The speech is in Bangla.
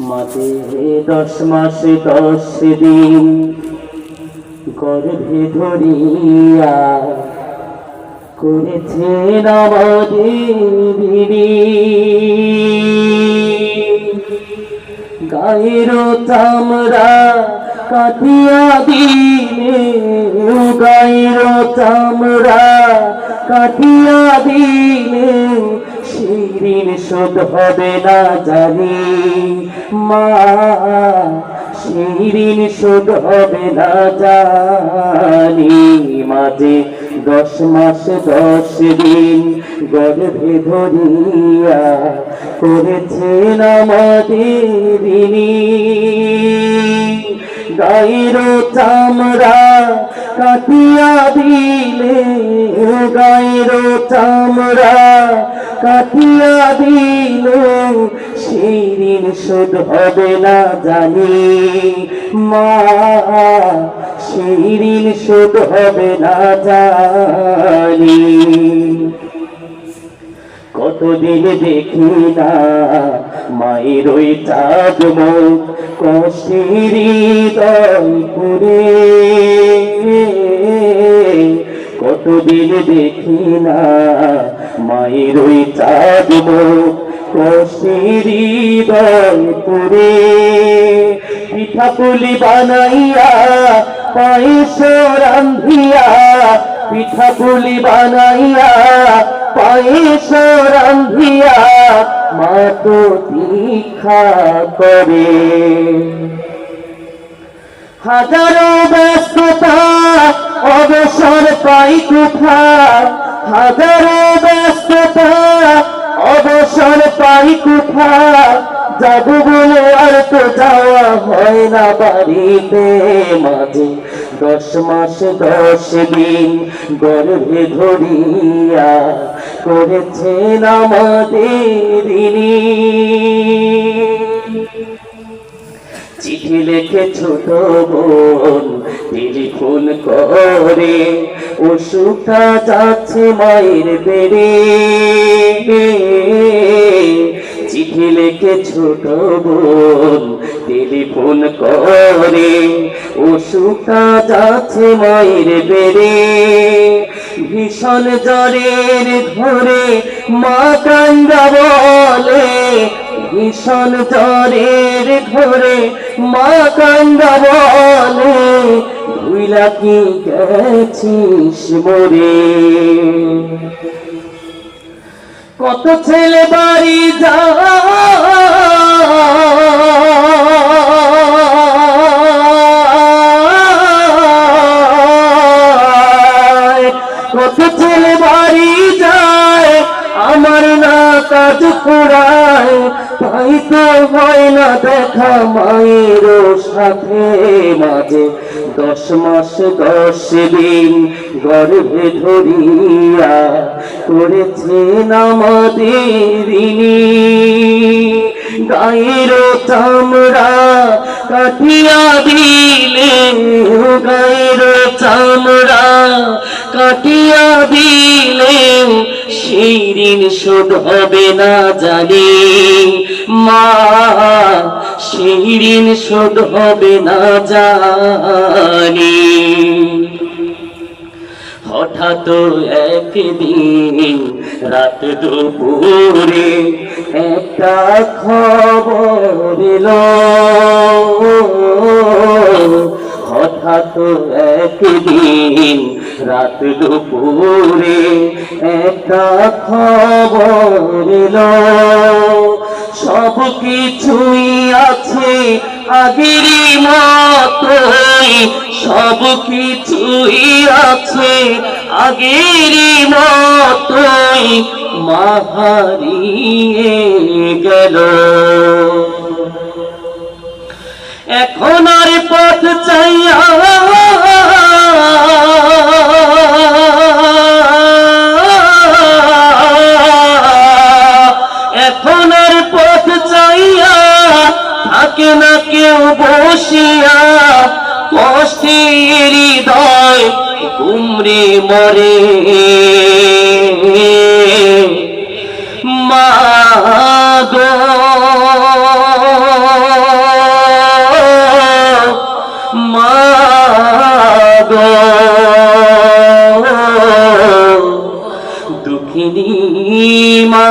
মাঝে দশ মাসে দশ দিন গর্ভে ধরিয়া করেছেন আমাদের গায়ের চামড়া কাটিয়া দিলে গায়ের চামড়া কাটিয়া শিরিন শোধ হবে না জানি। মা শিরিন শোধ হবে না জানি। মাঝে দশ মাস, দশ দিন গর্ভে ধরিয়া করেছেন আমাদের ঋণী। গায়ের চামড়া কাটিয়া দিলে গায়ের চামড়া। কাটিয়া দিলে সেই ঋণ শোধ হবে না জানি। মা সেই ঋণ শোধ হবে না জানি। কতদিন দেখি না মায়ের ওই চাঁদ মুখ কষ্টের পুরে কতদিন দেখি না মায়ের ওই চাঁদ মুখ কষ্টের পিঠা পুলি বানাইয়া, পায়েস রান্ধিয়া, পিঠা পুলি বানাইয়া, পায়েস রান্ধিয়া মা দীক্ষা করে। হাজারো ব্যস্ততা, অবসর পাই কোথা? হাজারো ব্যস্ততা, অবসর পাই কোথা? যাব বলে আর তো যাওয়া হয় না বাড়িতে মাঝে। দশ মাস, দশ দিন গর্ভে ধরিয়া করেছেন আমাদের। চিঠি লিখে ছোট বোন টেলিফোন করে, অসুখটা যাচ্ছে মায়ের বেড়ে লিখে ছোট বোন টেলিফোন করে অসুখটা যাচ্ছে মায়ের বেড়ে। ভীষণ জ্বরের ঘরে মা কান্দা বলে, ভীষণ জ্বরের ঘরে মা কান্দা বলে, ভুইলা কি গেছিস মরে? কত ছেলে বাড়ি যায় কত ছেলে বাড়ি যায়, আমার না কাজ পুরায় তাই না দেখা মায়ের সাথে মাঝে। দশ মাস, দশ দিন গর্ভে ধরিয়া করেছেন আমাদের গায়ের চামড়া কাটিয়া দিলে, গায়ের চামড়া কাটিয়া দিলে সেই ঋণ শোধ হবে না জানি। মা সেই ঋণ শোধ হবে না জানি। হঠাৎ একদিন রাত দুপুরে একটা খবর এলো। হঠাৎ একদিন রাত দুপুরে একটা খবর এলো। সব কিছুই আছে আগের মতোই। সব কিছুই আছে আগেরই মতোই। মা হারিয়ে গেল। এখন হৃদয় কুমরে মরে। মাদ মাদ দুঃখিনী মা